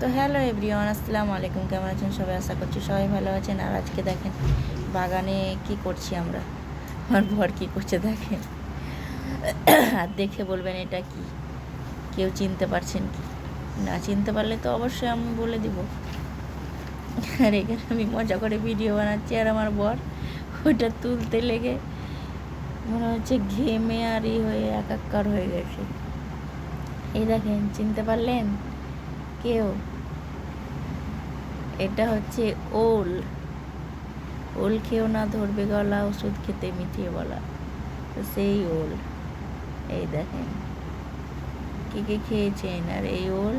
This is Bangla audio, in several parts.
তো হ্যালো এভরিওয়ান, আসসালামু আলাইকুম। কেমন আছেন সবাই? আশা করছি সবাই ভালো আছেন। আর আজকে দেখেন, বাগানে কি করছি আমরা? আমার বর কি করছে দেখেন। আর দেখে বলবেন এটা কি? কেউ চিনতে পারছেন কি? না চিনতে পারলে তো অবশ্যই আমি বলে দিব। আর এখানে আমি মজা করে ভিডিও বানাচ্ছি, আর আমার বর ওইটা তুলতে লেগে মনে হচ্ছে ঘেমে আর ই হয়ে একাকার হয়ে গেছে। এই দেখেন, চিনতে পারলেন? কেউ। এটা হচ্ছে ওল। ওল খেয়েও না, ধরবে গলা, ওষুধ খেতে মিটিয়ে বলা। সেই ওল। এই দেখেন। কে কে খেয়েছেন? আর এই ওল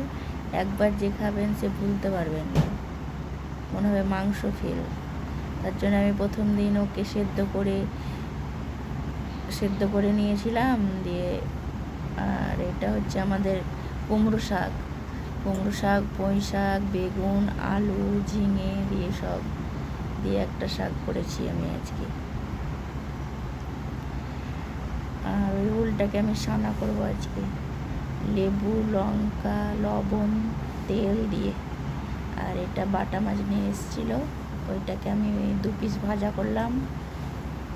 একবার যে খাবেন, সে ভুলতে পারবেন না। মনে হবে মাংস ফেল তার জন্য আমি প্রথম দিন ওকে সেদ্ধ করে সেদ্ধ করে নিয়েছিলাম। দিয়ে, আর এটা হচ্ছে আমাদের কুমড়ো শাক। কুমড়ো শাক, পুঁই শাক, বেগুন, আলু, ঝিঙে দিয়ে সব, দিয়ে একটা শাক করেছি আমি আজকে। আর ওই উলটাকে আমি সানা করব আজকে। লেবু, লঙ্কা, লবণ, তেল দিয়ে। আর এটা বাটা মাছ নিয়ে এসেছিল, ওইটাকে আমি দু পিস ভাজা করলাম।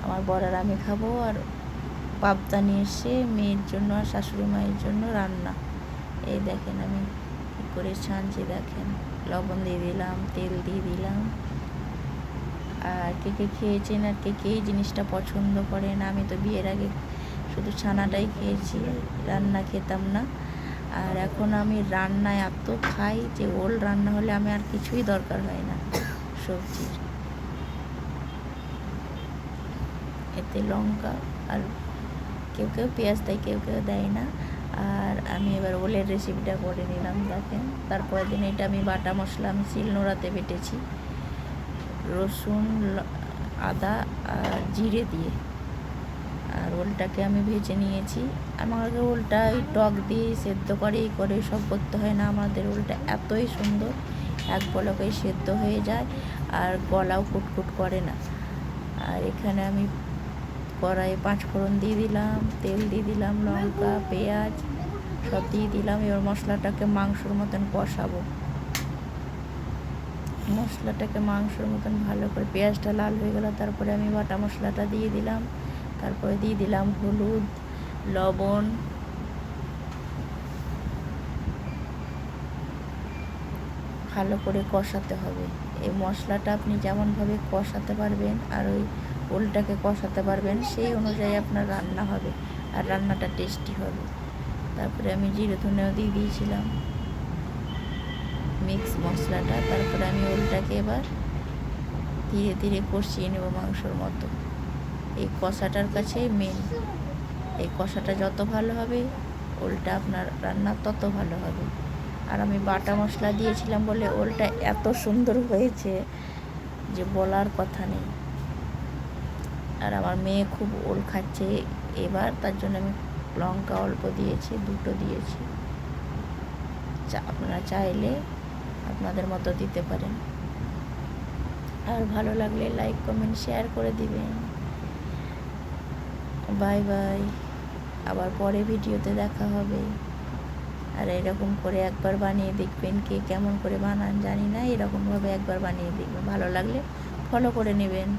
আমার বড়ার আমি খাব, আর পাবদা নিয়ে এসে মেয়ের জন্য আর শাশুড়ি মায়ের জন্য রান্না। এই দেখেন আমি করে ছানছি দেখেন, লবণ দিয়ে দিলাম, তেল দিয়ে দিলাম। আর কে কে খেয়েছেন আর কে কে এই জিনিসটা পছন্দ করেন, আমি তো বিয়ের আগে শুধু ছানাটাই খেয়েছি, রান্না খেতাম না। আর এখন আমি রান্না এত খাই যে ওল রান্না হলে আমি আর কিছুই দরকার হয় না সবজির। এতে লঙ্কা আর কেউ কেউ পেঁয়াজ দেয় কেউ কেউ দেয় না। আর আমি এবার ওলের রেসিপিটা করে নিলাম, দেখেন। তারপরের দিন এটা আমি বাটা মশলা, আমি শিলনোড়াতে বেটেছি। রসুন আদা আর জিরে দিয়ে। আর ওলটাকে আমি ভেজে নিয়েছি। আমাকে ওলটা ওই টক দিয়ে সেদ্ধ করে এই করে সব করতে হয় না। আমাদের ওলটা এতই সুন্দর, এক পলকেই সেদ্ধ হয়ে যায়, আর গলাও কুটকুট করে না। আর এখানে আমি কড়াইয়ে পাঁচ ফোড়ন দিয়ে দিলাম, তেল দিয়ে দিলাম, লঙ্কা, পেঁয়াজ সব দিয়ে দিলাম। এবার মশলাটাকে মাংসর মতন কষাবো। মশলাটাকে মাংসর মতন ভালো করে পেঁয়াজটা লাল হয়ে গেল, তারপরে আমি বাটা মশলাটা দিয়ে দিলাম। তারপরে দিয়ে দিলাম হলুদ, লবণ। ভালো করে কষাতে হবে। এই মশলাটা আপনি যেমনভাবে কষাতে পারবেন, আর ওই ওলটাকে কষাতে পারবেন, সেই অনুযায়ী আপনার রান্না হবে আর রান্নাটা টেস্টি হবে। তারপরে আমি জিরে ধনেও দিয়ে দিয়েছিলাম। মিক্স মশলাটা, তারপরে আমি ওলটাকে এবার ধীরে ধীরে কষিয়ে নেব মাংসর মতো। এই কষাটার কাছেই মেন এই কষাটা যত ভালো হবে, ওলটা আপনার রান্না তত ভালো হবে। আর আমি বাটা মশলা দিয়েছিলাম বলে ওলটা এত সুন্দর হয়েছে যে বলার কথা নেই। আর আমার মেয়ে খুব ওল খাচ্ছে। এবার তার জন্য আমি লঙ্কা অল্প দিয়েছি, দুটো দিয়েছি। চা, আপনারা চাইলে আপনাদের মতো দিতে পারেন। আর ভালো লাগলে লাইক কমেন্ট শেয়ার করে দিবেন। বাই বাই আবার পরে ভিডিওতে দেখা হবে। আর এরকম করে একবার বানিয়ে দেখবেন কে কেমন করে বানান, জানি না। এরকমভাবে একবার বানিয়ে দেখবেন। ভালো লাগলে ফলো করে নেবেন।